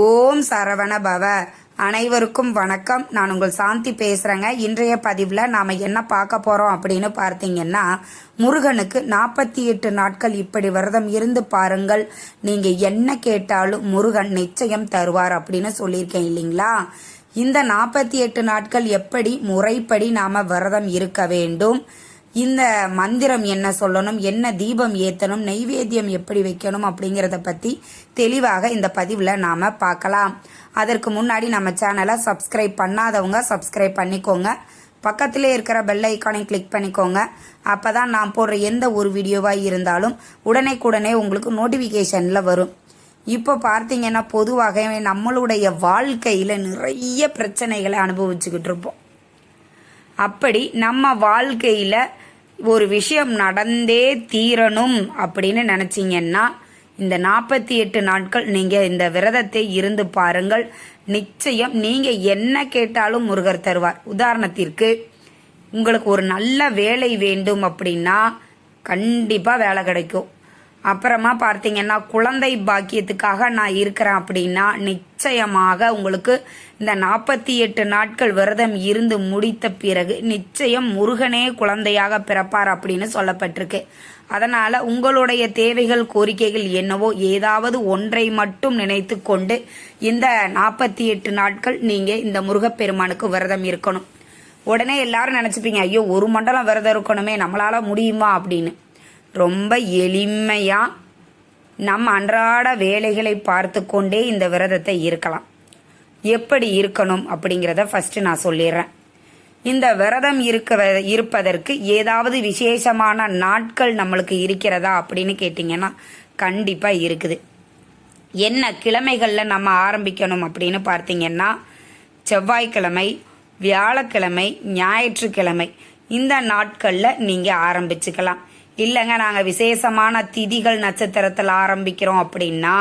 ஓம் சரவண பவ. அனைவருக்கும் வணக்கம். நான் உங்கள் சாந்தி பேசுகிறேங்க இன்றைய பதிவில் நாம் என்ன பார்க்க போகிறோம் அப்படின்னு பார்த்தீங்கன்னா முருகனுக்கு நாற்பத்தி எட்டு நாட்கள் இப்படி விரதம் இருந்து பாருங்கள். நீங்கள் என்ன கேட்டாலும் முருகன் நிச்சயம் தருவார் அப்படின்னு சொல்லியிருக்கேன் இல்லைங்களா? இந்த நாற்பத்தி எட்டு நாட்கள் எப்படி முறைப்படி நாம் விரதம் இருக்க வேண்டும்? இந்த மந்திரம் என்ன சொல்லணும் என்ன தீபம் ஏத்தணும் நைவேத்தியம் எப்படி வைக்கணும் அப்படிங்கிறத பத்தி தெளிவாக இந்த பதிவில் நாம பார்க்கலாம். அதற்கு முன்னாடி நம்ம சேனலை சப்ஸ்கிரைப் பண்ணாதவங்க சப்ஸ்கிரைப் பண்ணிக்கோங்க. பக்கத்திலே இருக்கிற பெல் ஐக்கானை கிளிக் பண்ணிக்கோங்க. அப்போதான் நான் போடுற எந்த ஒரு வீடியோவாக இருந்தாலும் உடனே உங்களுக்கு நோட்டிஃபிகேஷனில் வரும். இப்போ பார்த்தீங்கன்னா பொதுவாக நம்மளுடைய வாழ்க்கையில் நிறைய பிரச்சனைகளை அனுபவிச்சுக்கிட்டு இருப்போம். அப்படி நம்ம வாழ்க்கையில் ஒரு விஷயம் நடந்தே தீரணும் அப்படின்னு நினச்சிங்கன்னா இந்த நாற்பத்தி எட்டு நாட்கள் நீங்கள் இந்த விரதத்தை இருந்து பாருங்கள். நிச்சயம் நீங்கள் என்ன கேட்டாலும் முருகர் தருவார். உதாரணத்திற்கு உங்களுக்கு ஒரு நல்ல வேலை வேண்டும் அப்படின்னா கண்டிப்பாக வேலை கிடைக்கும். அப்புறமா பார்த்தீங்கன்னா குழந்தை பாக்கியத்துக்காக நான் இருக்கிறேன் அப்படின்னா நிச்சயமாக உங்களுக்கு இந்த நாற்பத்தி எட்டு நாட்கள் விரதம் இருந்து முடித்த பிறகு நிச்சயம் முருகனே குழந்தையாக பிறப்பார் அப்படின்னு சொல்லப்பட்டிருக்கு. அதனால் உங்களுடைய தேவைகள் கோரிக்கைகள் என்னவோ ஏதாவது ஒன்றை மட்டும் நினைத்து கொண்டு இந்த நாற்பத்தி எட்டு நாட்கள் நீங்கள் இந்த முருகப்பெருமானுக்கு விரதம் இருக்கணும். உடனே எல்லாரும் நினச்சிப்பீங்க ஐயோ ஒரு மண்டலம் விரதம் இருக்கணுமே நம்மளால் முடியுமா அப்படின்னு. ரொம்ப எளிமையாக நம்ம அன்றாட வேலைகளை பார்த்து கொண்டே இந்த விரதத்தை இருக்கலாம். எப்படி இருக்கணும் அப்படிங்கிறத ஃபஸ்ட்டு நான் சொல்லிடுறேன். இந்த விரதம் இருக்க இருப்பதற்கு ஏதாவது விசேஷமான நாட்கள் நம்மளுக்கு இருக்கிறதா அப்படின்னு கேட்டிங்கன்னா கண்டிப்பாக இருக்குது. என்ன கிழமைகளில் நம்ம ஆரம்பிக்கணும் அப்படின்னு பார்த்தீங்கன்னா செவ்வாய்க்கிழமை வியாழக்கிழமை ஞாயிற்றுக்கிழமை இந்த நாட்களில் நீங்கள் ஆரம்பிச்சுக்கலாம். இல்லைங்க நாங்கள் விசேஷமான திதிகள் நட்சத்திரத்தில் ஆரம்பிக்கிறோம் அப்படின்னா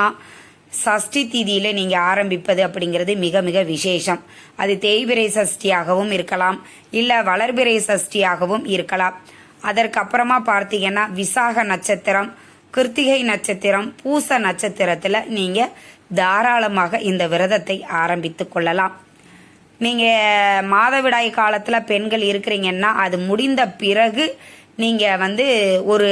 சஷ்டி திதியில் நீங்கள் ஆரம்பிப்பது அப்படிங்கிறது மிக மிக விசேஷம். அது தேய்பிரை சஷ்டியாகவும் இருக்கலாம் இல்லை வளர்பிறை சஷ்டியாகவும் இருக்கலாம். அதற்கப்புறமா பார்த்தீங்கன்னா விசாக நட்சத்திரம் கிருத்திகை நட்சத்திரம் பூச நட்சத்திரத்தில் நீங்கள் தாராளமாக இந்த விரதத்தை ஆரம்பித்து கொள்ளலாம். நீங்கள் மாதவிடாய் காலத்தில் பெண்கள் இருக்கிறீங்கன்னா அது முடிந்த பிறகு நீங்கள் வந்து ஒரு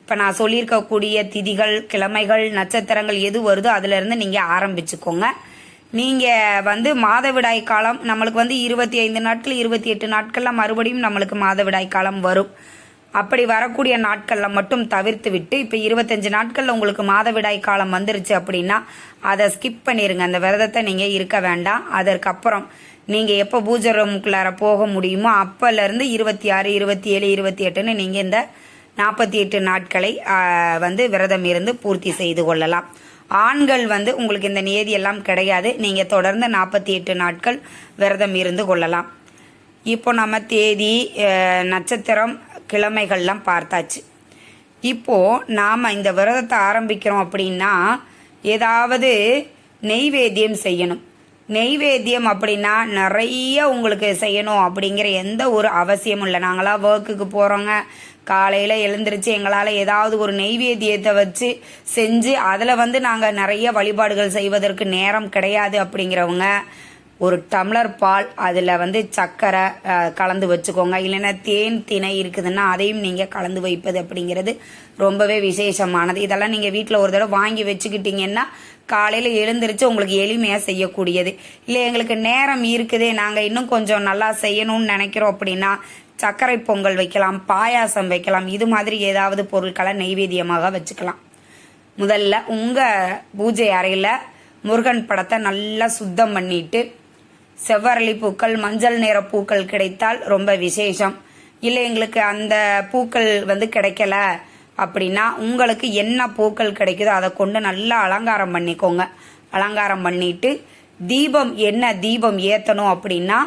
இப்போ நான் சொல்லியிருக்கக்கூடிய திதிகள் கிழமைகள் நட்சத்திரங்கள் எது வருதோ அதுலேருந்து நீங்கள் ஆரம்பிச்சுக்கோங்க. நீங்கள் வந்து மாதவிடாய் காலம் நம்மளுக்கு வந்து இருபத்தி ஐந்து நாட்கள் இருபத்தி எட்டு நாட்களில் மறுபடியும் நம்மளுக்கு மாதவிடாய் காலம் வரும். அப்படி வரக்கூடிய நாட்களில் மட்டும் தவிர்த்து விட்டு இப்போ இருபத்தஞ்சு நாட்களில் உங்களுக்கு மாதவிடாய் காலம் வந்துருச்சு அப்படின்னா அதை ஸ்கிப் பண்ணிடுங்க அந்த விரதத்தை நீங்கள் இருக்க வேண்டாம். அதற்கப்புறம் நீங்கள் எப்போ பூஜை ரூமுக்குள்ளார போக முடியுமோ அப்போலேருந்து இருபத்தி ஆறு இருபத்தி ஏழு இருபத்தி எட்டுன்னு நீங்கள் இந்த நாற்பத்தி எட்டு நாட்களை வந்து விரதம் இருந்து பூர்த்தி செய்து கொள்ளலாம். ஆண்கள் வந்து உங்களுக்கு இந்த நியதி எல்லாம் கிடையாது. நீங்கள் தொடர்ந்து நாற்பத்தி எட்டு நாட்கள் விரதம் இருந்து கொள்ளலாம். இப்போ நம்ம தேதி நட்சத்திரம் கிழமைகள்லாம் பார்த்தாச்சு. இப்போது நாம் இந்த விரதத்தை ஆரம்பிக்கிறோம் அப்படின்னா ஏதாவது நெய்வேத்தியம் செய்யணும். நெய்வேத்தியம் அப்படின்னா நிறைய உங்களுக்கு செய்யணும் அப்படிங்கிற எந்த ஒரு அவசியமும் இல்லை. நாங்களாம் ஒர்க்குக்கு போகிறோங்க காலையில் எழுந்திரிச்சு எங்களால் ஏதாவது ஒரு நெய்வேத்தியத்தை வச்சு செஞ்சு அதில் வந்து நாங்கள் நிறைய வழிபாடுகள் செய்வதற்கு நேரம் கிடையாது அப்படிங்கிறவங்க. ஒரு டம்ளர் பால் அதில் வந்து சர்க்கரை கலந்து வச்சுக்கோங்க. இல்லைன்னா தேன் திணை இருக்குதுன்னா அதையும் நீங்கள் கலந்து வைப்பது அப்படிங்கிறது ரொம்பவே விசேஷமானது. இதெல்லாம் நீங்கள் வீட்டில் ஒரு தடவை வாங்கி வச்சுக்கிட்டீங்கன்னா காலையில் எழுந்திரிச்சு உங்களுக்கு எளிமையாக செய்யக்கூடியது. இல்லை எங்களுக்கு நேரம் இருக்குது நாங்கள் இன்னும் கொஞ்சம் நல்லா செய்யணும்னு நினைக்கிறோம் அப்படின்னா சர்க்கரை பொங்கல் வைக்கலாம் பாயாசம் வைக்கலாம் இது மாதிரி ஏதாவது பொருட்களை நெய்வேத்தியமாக வச்சுக்கலாம். முதல்ல உங்கள் பூஜை அறையில் முருகன் படத்தை நல்லா சுத்தம் பண்ணிட்டு செவ்வரளி பூக்கள் மஞ்சள் நிற பூக்கள் கிடைத்தால் ரொம்ப விசேஷம். இல்லை எங்களுக்கு அந்த பூக்கள் வந்து கிடைக்கல அப்படின்னா உங்களுக்கு என்ன பூக்கள் கிடைக்குதோ அதை கொண்டு நல்லா அலங்காரம் பண்ணிக்கோங்க. அலங்காரம் பண்ணிட்டு தீபம் என்ன தீபம் ஏற்றணும் அப்படின்னா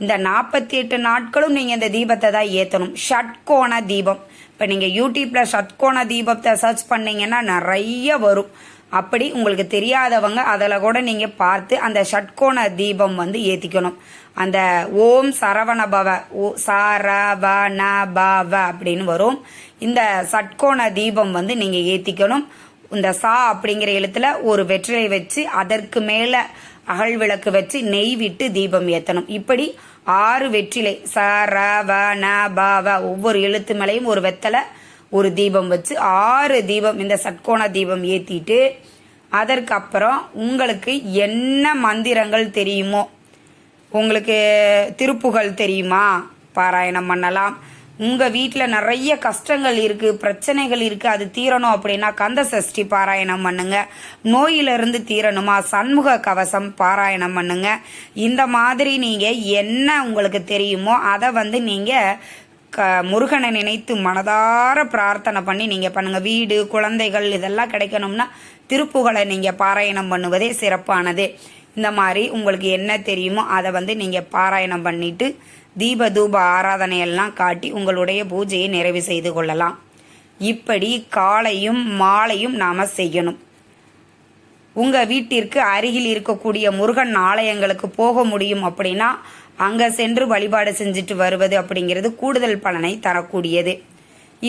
இந்த நாற்பத்தி எட்டு நாட்களும் நீங்கள் இந்த தீபத்தை தான் ஏற்றணும் ஷட்கோண தீபம். இப்போ நீங்கள் யூடியூப்பில் ஷட்கோண தீபத்தை சர்ச் பண்ணிங்கன்னா நிறைய வரும். அப்படி உங்களுக்கு தெரியாதவங்க அதில் கூட நீங்கள் பார்த்து அந்த ஷட்கோண தீபம் வந்து ஏற்றிக்கணும் அந்த ஓம் சரவண பவ ஓ சரவண பவ அப்படின்னு வரும். இந்த சட்கோண தீபம் வந்து நீங்கள் ஏற்றிக்கணும் இந்த சா அப்படிங்கிற எழுத்துல ஒரு வெற்றிலை வச்சு அதற்கு மேலே அகல் விளக்கு வச்சு நெய் விட்டு தீபம் ஏற்றணும் இப்படி ஆறு வெற்றிலை ச ர வ ந ப வ ஒவ்வொரு எழுத்து மேலையும் ஒரு வெத்தலை ஒரு தீபம் வச்சு ஆறு தீபம் இந்த சட்கோண தீபம் ஏற்றிட்டு அதற்கப்புறம் உங்களுக்கு என்ன மந்திரங்கள் தெரியுமோ உங்களுக்கு திருப்புகள் தெரியுமா? பாராயணம் பண்ணலாம். உங்கள் வீட்டில் நிறைய கஷ்டங்கள் இருக்குது பிரச்சனைகள் இருக்குது அது தீரணும் அப்படின்னா கந்த சஷ்டி பாராயணம் பண்ணுங்க. நோயிலிருந்து தீரணுமா? சண்முக கவசம் பாராயணம் பண்ணுங்க. இந்த மாதிரி நீங்கள் என்ன உங்களுக்கு தெரியுமோ அதை வந்து நீங்கள் க முருகனை நினைத்து மனதார பிரார்த்தனை பண்ணி நீங்கள் பண்ணுங்கள் வீடு குழந்தைகள் இதெல்லாம் கிடைக்கணும்னா திருப்புகளை நீங்கள் பாராயணம் பண்ணுவதே சிறப்பானது. இந்த மாதிரி உங்களுக்கு என்ன தெரியுமோ அதை வந்து நீங்கள் பாராயணம் பண்ணிட்டு தீப தூப ஆராதனையெல்லாம் காட்டி உங்களுடைய பூஜையை நிறைவு செய்து கொள்ளலாம். இப்படி காலையும் மாலையும் நாம் செய்யணும். உங்கள் வீட்டிற்கு அருகில் இருக்கக்கூடிய முருகன் ஆலயங்களுக்கு போக முடியும் அப்படின்னா அங்கே சென்று வழிபாடு செஞ்சுட்டு வருவது அப்படிங்கிறது கூடுதல் பலனை தரக்கூடியது.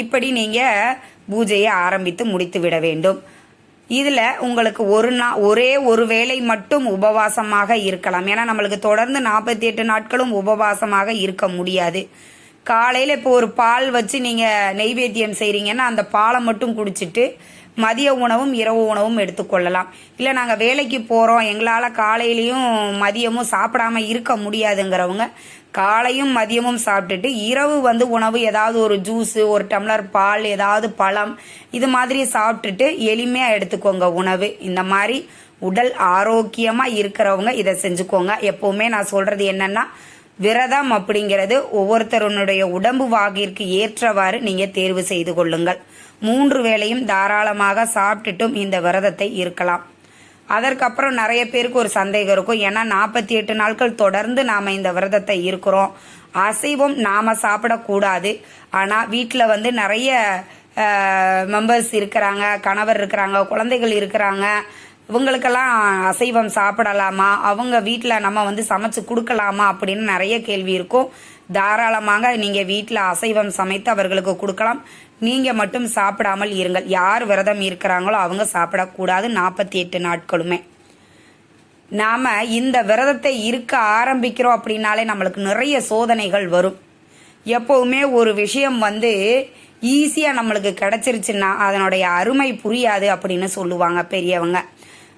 இப்படி நீங்கள் பூஜையை ஆரம்பித்து முடித்து விட வேண்டும். இதில் உங்களுக்கு ஒரு நா ஒரே ஒரு வேளை மட்டும் உபவாசமாக இருக்கலாம். ஏன்னா நம்மளுக்கு தொடர்ந்து நாற்பத்தி எட்டு நாட்களும் உபவாசமாக இருக்க முடியாது. காலையில் இப்போ ஒரு பால் வச்சு நீங்கள் நெய்வேத்தியம் செய்கிறீங்கன்னா அந்த பாலை மட்டும் குடிச்சிட்டு மதிய உணவும் இரவு உணவும் எடுத்துக்கொள்ளலாம். இல்லை நாங்கள் வேலைக்கு போகிறோம் எங்களால் காலையிலையும் மதியமும் சாப்பிடாம இருக்க முடியாதுங்கிறவங்க காலையும் மதியமும் சாப்பிட்டுட்டு இரவு வந்து உணவு ஏதாவது ஒரு ஜூஸு ஒரு டம்ளர் பால் ஏதாவது பழம் இது மாதிரி சாப்பிட்டுட்டு எளிமையாக எடுத்துக்கோங்க உணவு. இந்த மாதிரி உடல் ஆரோக்கியமாக இருக்கிறவங்க இதை செஞ்சுக்கோங்க. எப்போவுமே நான் சொல்கிறது என்னென்னா விரதம் அப்படிங்கிறது ஒவ்வொருத்தருனுடைய உடம்பு வாகிற்கு ஏற்றவாறு நீங்கள் தேர்வு செய்து கொள்ளுங்கள். மூன்று வேளையும் தாராளமாக சாப்பிட்டுட்டும் இந்த விரதத்தை இருக்கலாம். அதற்கப்புறம் நிறைய பேருக்கு ஒரு சந்தேகம் இருக்கும். ஏன்னா நாற்பத்தி எட்டு நாட்கள் தொடர்ந்து நாம் இந்த விரதத்தை இருக்கிறோம். அசைவம் நாம் சாப்பிடக்கூடாது. ஆனால் வீட்டில் வந்து நிறைய மெம்பர்ஸ் இருக்கிறாங்க கணவர் இருக்கிறாங்க குழந்தைகள் இருக்கிறாங்க. இவங்களுக்கெல்லாம் அசைவம் சாப்பிடலாமா? அவங்க வீட்டில் நம்ம வந்து சமைச்சு கொடுக்கலாமா? அப்படின்னு நிறைய கேள்வி இருக்கும். தாராளமாக நீங்கள் வீட்டில் அசைவம் சமைத்து அவர்களுக்கு கொடுக்கலாம். நீங்கள் மட்டும் சாப்பிடாமல் இருங்கள். யார் விரதம் இருக்கிறாங்களோ அவங்க சாப்பிடக்கூடாது நாற்பத்தி எட்டு நாட்களுமே. நாம் இந்த விரதத்தை இருக்க ஆரம்பிக்கிறோம் அப்படின்னாலே நம்மளுக்கு நிறைய சோதனைகள் வரும். எப்போவுமே ஒரு விஷயம் வந்து ஈஸியாக நம்மளுக்கு கிடச்சிருச்சுன்னா அதனுடைய அருமை புரியாது அப்படின்னு சொல்லுவாங்க பெரியவங்க.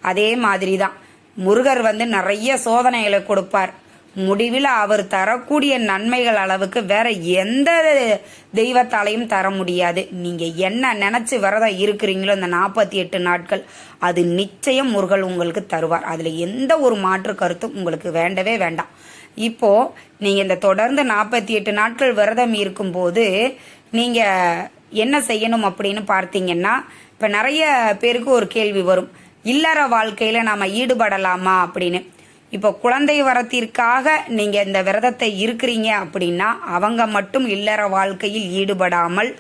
அதே மாதிரி தான் முருகர் வந்து நிறைய சோதனைகளை கொடுப்பார். முடிவில் அவர் தரக்கூடிய நன்மைகள் அளவுக்கு வேற எந்த தெய்வத்தாலையும் தர முடியாது. நீங்க என்ன நினைச்சு விரதம் இருக்கிறீங்களோ இந்த நாற்பத்தி எட்டு நாட்கள் அது நிச்சயம் முருகல் உங்களுக்கு தருவார். அதுல எந்த ஒரு மாற்று கருத்தும் உங்களுக்கு வேண்டவே வேண்டாம். இப்போ நீங்க இந்த தொடர்ந்து நாற்பத்தி எட்டு நாட்கள் விரதம் இருக்கும்போது நீங்க என்ன செய்யணும் அப்படின்னு பார்த்தீங்கன்னா இப்ப நிறைய பேருக்கு ஒரு கேள்வி வரும். இல்லற வாழ்க்கையில நாம ஈடுபடலாமா அப்படின்னு. இப்போ குழந்தை வரத்திற்காக நீங்கள் இந்த விரதத்தை இருக்கிறீங்க அப்படின்னா அவங்க மட்டும் இல்லற வாழ்க்கையில் ஈடுபடாமல்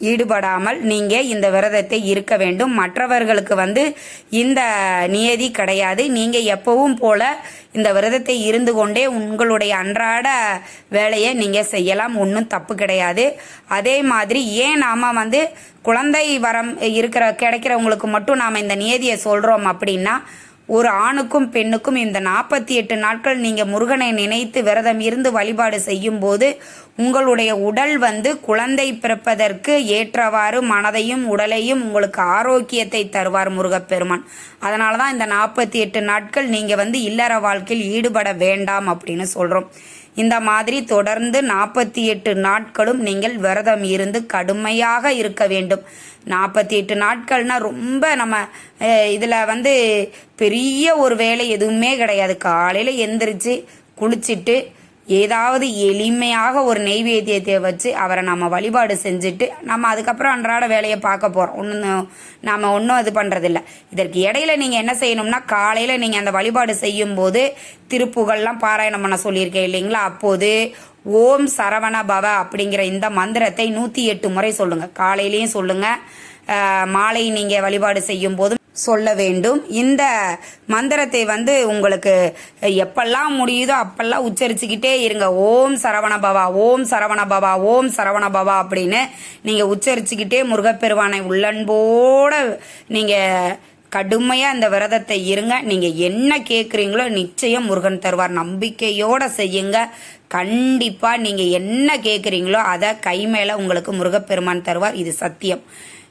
ஈடுபடாமல் நீங்கள் இந்த விரதத்தை இருக்க வேண்டும். மற்றவர்களுக்கு வந்து இந்த நியதி கிடையாது. நீங்கள் எப்பவும் போல இந்த விரதத்தை இருந்து கொண்டே உங்களுடைய அன்றாட வேலையை நீங்கள் செய்யலாம். ஒன்றும் தப்பு கிடையாது. அதே மாதிரி ஏன் நாம் வந்து குழந்தை வரம் இருக்கிற கிடைக்கிறவங்களுக்கு மட்டும் நாம் இந்த நியதியை சொல்கிறோம் அப்படின்னா ஒரு ஆணுக்கும் பெண்ணுக்கும் இந்த நாற்பத்தி எட்டு நாட்கள் நீங்கள் முருகனை நினைத்து விரதம் இருந்து வழிபாடு செய்யும் போது உங்களுடைய உடல் வந்து குழந்தை பிறப்பதற்கு ஏற்றவாறு மனதையும் உடலையும் உங்களுக்கு ஆரோக்கியத்தை தருவார் முருகப்பெருமான். அதனால தான் இந்த நாற்பத்தி எட்டு நாட்கள் நீங்கள் வந்து இல்லற வாழ்க்கையில் ஈடுபட வேண்டாம் அப்படின்னு சொல்கிறோம் இந்த மாதிரி தொடர்ந்து நாற்பத்தி எட்டு நாட்களும் நீங்கள் விரதம் இருந்து கடுமையாக இருக்க வேண்டும். நாற்பத்தி எட்டு நாட்கள்னா ரொம்ப நம்ம இதில் வந்து பெரிய ஒரு வேலை எதுவுமே கிடையாது. காலையில் எந்திரிச்சு குளிச்சுட்டு ஏதாவது எளிமையாக ஒரு நெய்வேத்தியத்தை வச்சு அவரை நம்ம வழிபாடு செஞ்சுட்டு நம்ம அதுக்கப்புறம் அன்றாட வேலையை பார்க்க போகிறோம் ஒன்றும் நாம் ஒன்றும் இது பண்ணுறதில்ல இதற்கு இடையில நீங்கள் என்ன செய்யணும்னா காலையில் நீங்கள் அந்த வழிபாடு செய்யும்போது திருப்புகள்லாம் பாராயணம் பண்ண சொல்லியிருக்கேன் இல்லைங்களா? அப்போது ஓம் சரவண பவ அப்படிங்கிற இந்த மந்திரத்தை நூற்றி எட்டு முறை சொல்லுங்கள் காலையிலையும் சொல்லுங்கள் மாலை நீங்கள் வழிபாடு செய்யும் போதும் சொல்ல வேண்டும். இந்த மந்திரத்தை வந்து உங்களுக்கு எப்பெல்லாம் முடியுதோ அப்பெல்லாம் உச்சரிச்சுக்கிட்டே இருங்க. ஓம் சரவண பவா ஓம் சரவண பவா ஓம் சரவண பவா அப்படின்னு நீங்கள் உச்சரிச்சுக்கிட்டே முருகப்பெருவானை உள்ளன்போட நீங்கள் கடுமையாக இந்த விரதத்தை இருங்க. நீங்கள் என்ன கேட்குறீங்களோ நிச்சயம் முருகன் தருவார். நம்பிக்கையோட செய்யுங்க. கண்டிப்பாக நீங்கள் என்ன கேட்குறீங்களோ அதை கை மேலே உங்களுக்கு முருகப்பெருமான் தருவார். இது சத்தியம்.